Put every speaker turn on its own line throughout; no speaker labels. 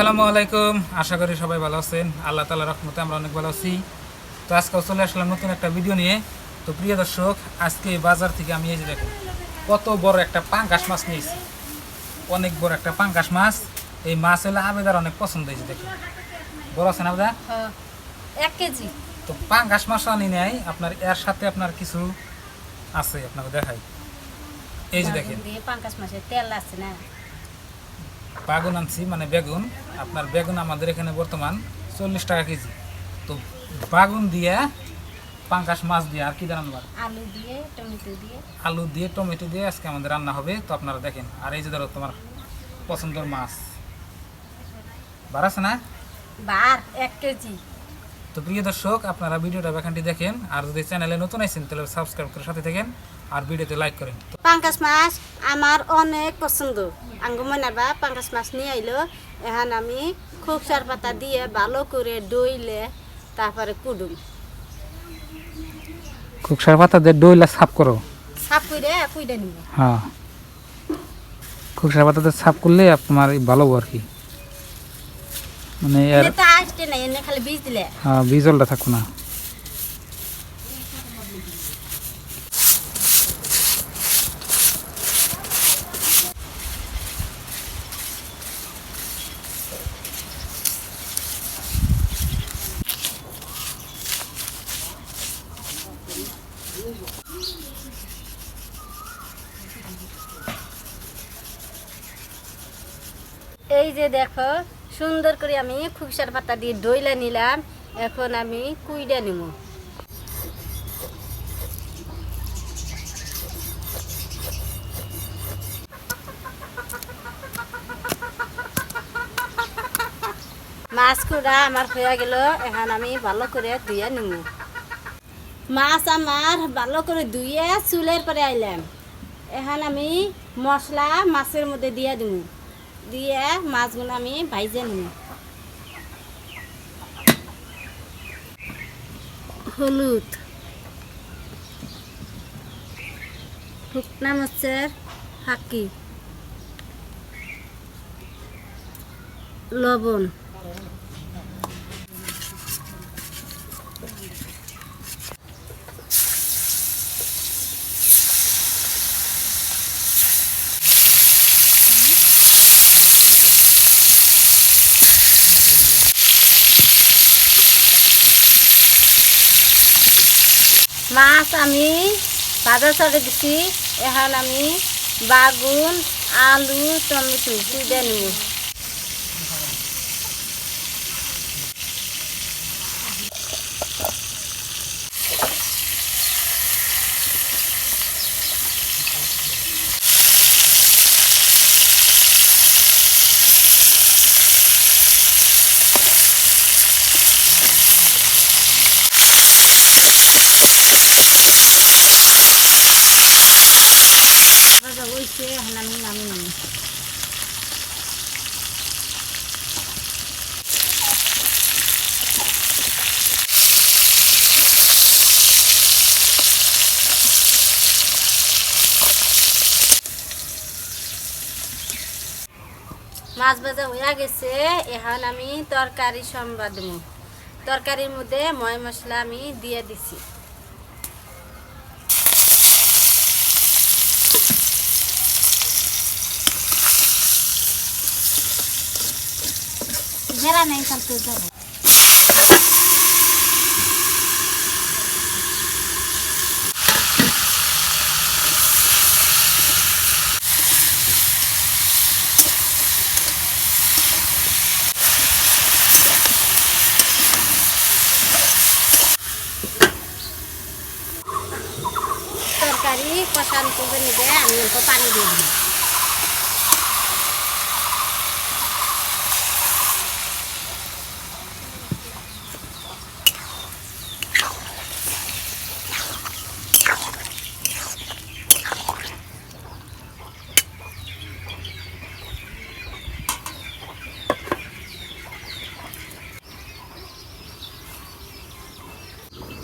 আসসালামু আলাইকুম। আশা করি সবাই ভালো আছেন। আল্লাহ তালা রহমতে আমরা অনেক ভালো আছি। তো আজকে চলে আসলাম নতুন একটা ভিডিও নিয়ে। তো প্রিয় দর্শক আজকে বাজার থেকে আমি এই যে দেখুন কত বড় একটা পাঙ্গাস মাছ নিয়েছি। অনেক বড় একটা পাঙ্গাস মাছ। এই মাছ হলে আবেদার অনেক পছন্দ হয়েছে দেখুন। বড় আছেন আবেদা?
হ্যাঁ, এক কেজি।
তো পাঙ্গাস মাছ আনি নাই। আপনার এর সাথে আপনার কিছু আছে আপনাকে দেখাই। এই যে দেখেন।
পাঙ্কাশ মাছের তেল আছে না।
বাগুন আনছি মানে বেগুন। আপনার বেগুন আমাদের এখানে বর্তমান চল্লিশ টাকা কেজি। তো বাগুন দিয়ে পাঙ্কাশ মাছ দিয়ে আর কি দাম
আলু দিয়ে টমেটো দিয়ে।
আলু দিয়ে টমেটো দিয়ে আজকে আমাদের রান্না হবে। তো আপনারা দেখেন আর এই যে ধরো তোমার পছন্দের মাছ। বার আছে না?
বার এক কেজি।
তো প্রিয় দর্শক আপনারা ভিডিওটা বেখানটি দেখেন আর যদি চ্যানেলে নতুন আছেন তাহলে সাবস্ক্রাইব করে সাথে থাকেন আর ভিডিওতে লাইক করেন। তো
পাঙ্কাশ মাছ আমার অনেক পছন্দ। আঙ্গু মনাবা পাঙ্কাশ মাছ নিয়ে আইলো। এখন আমি খুব সার পাতা দিয়ে ভালো করে ডইলে তারপরে কুডুম।
খুব সার পাতা দিয়ে ডইলা সাফ করো।
সাপ করে কুইডে নিব।
হ্যাঁ। খুব সার পাতাতে সাফ করলে আপনার ভালো আর কি। মানে এর
এটা আসতে নাই এনে খালি বীজ দিলে।
হ্যাঁ, বিজলটা থাকো না।
এই যে দেখো সুন্দর করে আমি খুবসার পাতা দিয়ে ডইলে নিলাম। এখন আমি কুইডে মাছ কুড়া আমার হয়ে গেল, এখন আমি ভালো করে ধুয়ে নিব মাছ আমার ভালো করে ধুয়ে চুলের পরে আইলাম। এখন আমি মশলা মাছের মধ্যে দিয়ে দিব দিয়ে মাছগুলো আমি ভাইজে নিই। হলুদ। শুকনা মাছের ফাঁকি লবণ। মাছ আমি ভাজা চড়ে দিছি। এখন আমি বাগুন আলু টমেটো কুইডে নিব ভাজা হয়েছে এখন আমি নামি নিব মাছ ভাজা হইয়া গেছে, এখন আমি তরকারি সম্বাদ তরকারির মধ্যে ময় মশলা আমি দিয়ে দিছি।
জেরা নেই তো
তরকারি কষান করে আমি অল্প পানি দিয়ে দিই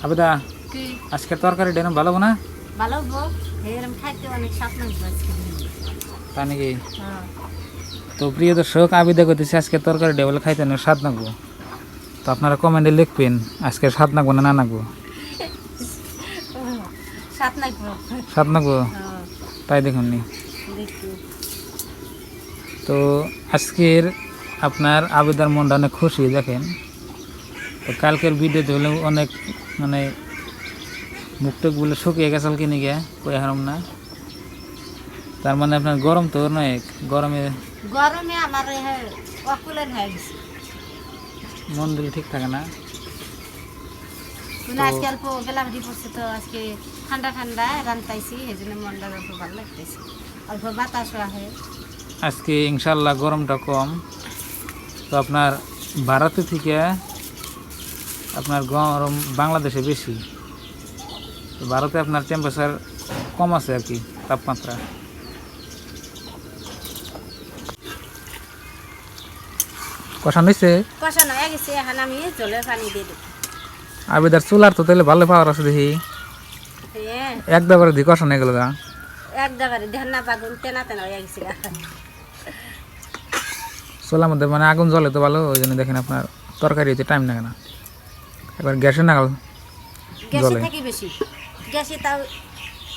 আবেদা আজকের তরকারি ডেন ভালো না?
ভালো খাইতে অনেক
তা নাকি
হ্যাঁ।
তো প্রিয় দর্শক আবিদা করতেছি আজকে তরকারি ডেবল খাইতে না স্বাদ নাকবো। তো আপনারা কমেন্টে লিখবেন আজকে স্বাদ নাকবো না না নাকবো? স্বাদ নাকবো। তাই দেখুন নি। তো আজকের আপনার আবেদার মনটা অনেক খুশি দেখেন। তো কালকের ভিডিওতে হলে অনেক মানে মুখটুক বলে শুকিয়ে গেছে কিনে গিয়ে কই হারাম না। তার মানে আপনার গরম তো অনেক গরমে
গরমে আমার অকুলেন হয়ে গেছে।
মন দিলে ঠিক থাকে না।
কিন্তু আজকে অল্প বেলাভারি পড়ছে তো আজকে ঠান্ডা ঠান্ডা রান্তাইছি এই জন্য মনটা অল্প ভালো লাগতেছে। অল্প বাতাস হয়।
আজকে ইনশাল্লাহ গরমটা কম। তো আপনার ভারতে থেকে আপনার গরম বাংলাদেশে বেশি। তো ভারতে আপনার টেম্পারেচার কম আছে আর কি তাপমাত্রা। কষানো হয়েছে
কষানো হয়ে গেছে এখন আমি জলের পানি দিয়ে দেবো
আবেদার চুলার তো তাহলে ভালো পাওয়ার আছে দেখি।
হ্যাঁ।
একবার দিয়ে কষানো হয়ে গেল
ধ্যান না পাগুন তেনা তেনা হয়ে গেছে
চুলার মধ্যে মানে আগুন জ্বলে তো ভালো ওই জন্য দেখেন আপনার তরকারি হচ্ছে টাইম লাগে না। একবার গ্যাসে নাগাল।
থাকি বেশি। গ্যাসে তাও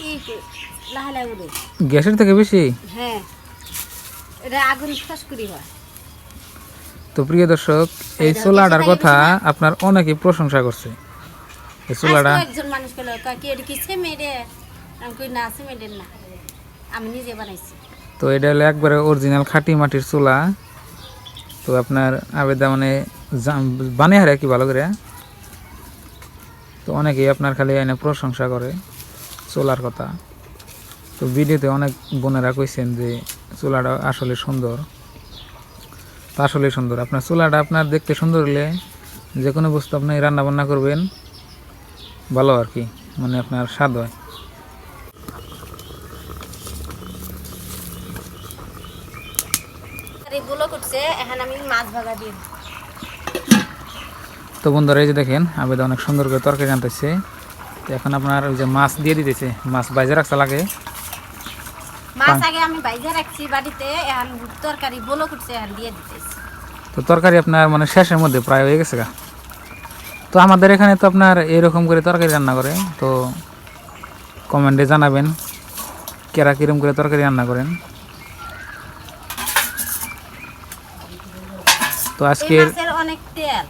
ই উড়ে
গ্যাসের থেকে বেশি?
হ্যাঁ এটা আগুন ফসকুরি হয়।
তো প্রিয় দর্শক এই
এটা
চুলাটার কথা আপনার অনেকেই প্রশংসা করছে। এই চুলাটা
একজন মানুষ বলে এটা কি আমি কই না না। আমি নিজে বানাইছি।
তো এটা হলো একবারে অরিজিনাল খাঁটি মাটির চুলা। তো আপনার আবেদা মানে বানিয়ে হারে কি ভালো করে? তো অনেকেই আপনার খালি এনে প্রশংসা করে, চোলার কথা। তো ভিডিওতে অনেক বোনেরা কইছেন যে চুলাটা আসলে সুন্দর। তা আসলে সুন্দর। আপনার চোলাটা আপনার দেখতে সুন্দর হলে যে কোনো বস্তু আপনি রান্নাবান্না করবেন, ভালো আর কি মানে আপনার স্বাদ হয়।
এখন আমি মাছ ভাগা দিয়ে।
তো বন্ধুরা এই যে দেখেন আবেদা অনেক সুন্দর করে তরকারি আনতেছে তো এখন আপনার ওই যে মাছ দিয়ে দিতেছে মাছ বাইজে রাখতে লাগে
মাছ আগে আমি বাইজা রাখছি বাড়িতে এখন তরকারি বলো করছে এখন দিয়ে দিতেছি।
তো তরকারি আপনার মানে শেষের মধ্যে প্রায় হয়ে গেছে গা। তো আমাদের এখানে তো আপনার এরকম করে তরকারি রান্না করে তো কমেন্টে জানাবেন কেরা কিরম করে তরকারি রান্না করেন। তো আজকের
অনেক তেল।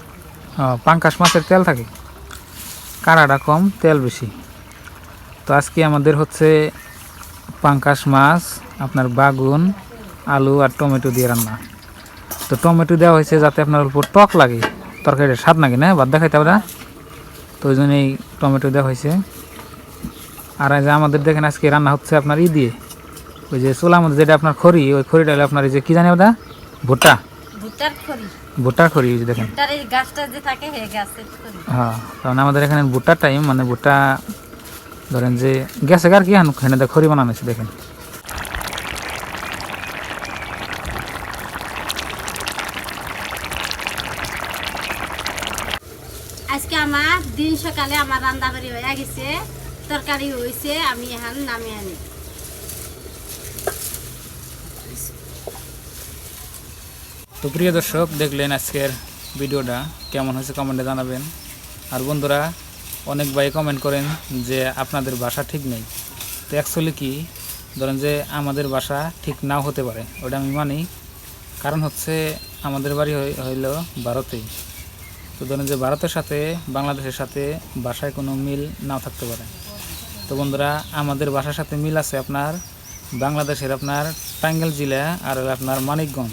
পাঙ্কাশ মাছের তেল থাকে। কাঁড়াটা কম, তেল বেশি। তো আজকে আমাদের হচ্ছে পাঙ্কাশ মাছ, আপনার বাগুন, আলু আর টমেটো দিয়ে রান্না। তো টমেটো দেওয়া হয়েছে যাতে আপনার অল্প টক লাগে। তরকারিটা স্বাদ লাগে না? বাদ দেখাইতে আমরা তো ওই জন্যই টমেটো দেওয়া হয়েছে। আর এই যে আমাদের দেখেন আজকে রান্না হচ্ছে আপনার ই দিয়ে। ওই যে চুলার মধ্যে যেটা আপনার খড়ি, ওই খড়িটা হলো আপনার এই যে কী জানি ওটা? ভুট্টা।
ভুট্টার খড়ি
ভুট্টার খড়ি দেখেন।
ভুট্টার এই গাছটা যে থাকে হে গাছের খড়ি।
হ্যাঁ কারণ আমাদের এখানে ভুট্টার টাইম মানে ভুট্টা ধরেন যে গেছে আর কি এখানে দেখ খড়ি বানানো হয়েছে দেখেন।
আজকে আমার দিন সকালে আমার রান্না বাড়ি হয়ে গেছে তরকারি হয়েছে আমি এখন নামে আনি।
তো প্রিয় দর্শক, দেখলেন আজকের ভিডিওটা কেমন হয়েছে কমেন্টে জানাবেন। আর বন্ধুরা, অনেক ভাই কমেন্ট করেন যে আপনাদের বাসা ঠিক নেই। তো অ্যাকচুয়ালি কি, ধরেন যে আমাদের বাসা ঠিক নাও হতে পারে, ওটা আমি মানি। কারণ হচ্ছে আমাদের বাড়ি হই- হইল ভারতেই তো ধরেন যে ভারতের সাথে বাংলাদেশের সাথে বাসায় কোনো মিল নাও থাকতে পারে। তো বন্ধুরা, আমাদের বাসার সাথে মিল আছে আপনার বাংলাদেশের আপনার টাঙ্গাইল জেলা আর আপনার মানিকগঞ্জ।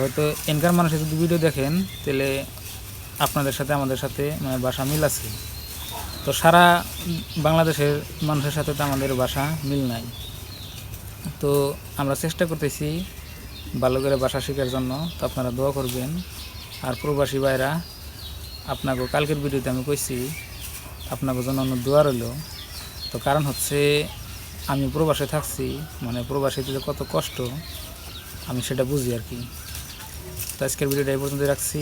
হয়তো এনকার মানুষের যদি ভিডিও দেখেন, তাহলে আপনাদের সাথে, আমাদের সাথে মানে বাসা মিল আছে। তো সারা বাংলাদেশের মানুষের সাথে তো আমাদের বাসা মিল নাই। তো আমরা চেষ্টা করতেছি ভালো করে ভাষা শেখার জন্য। তো আপনারা দোয়া করবেন। আর প্রবাসী ভাইরা, আপনাকে কালকের ভিডিওতে আমি কইছি, আপনাকে জন্য অন্য দোয়া রইল। তো কারণ হচ্ছে, আমি প্রবাসে থাকছি মানে প্রবাসীতে কত কষ্ট, আমি সেটা বুঝি আর কি। তো আজকের ভিডিওটা এই পর্যন্ত রাখছি।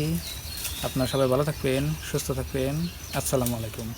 আপনারা সবাই ভালো থাকবেন সুস্থ থাকবেন। আসসালামু আলাইকুম।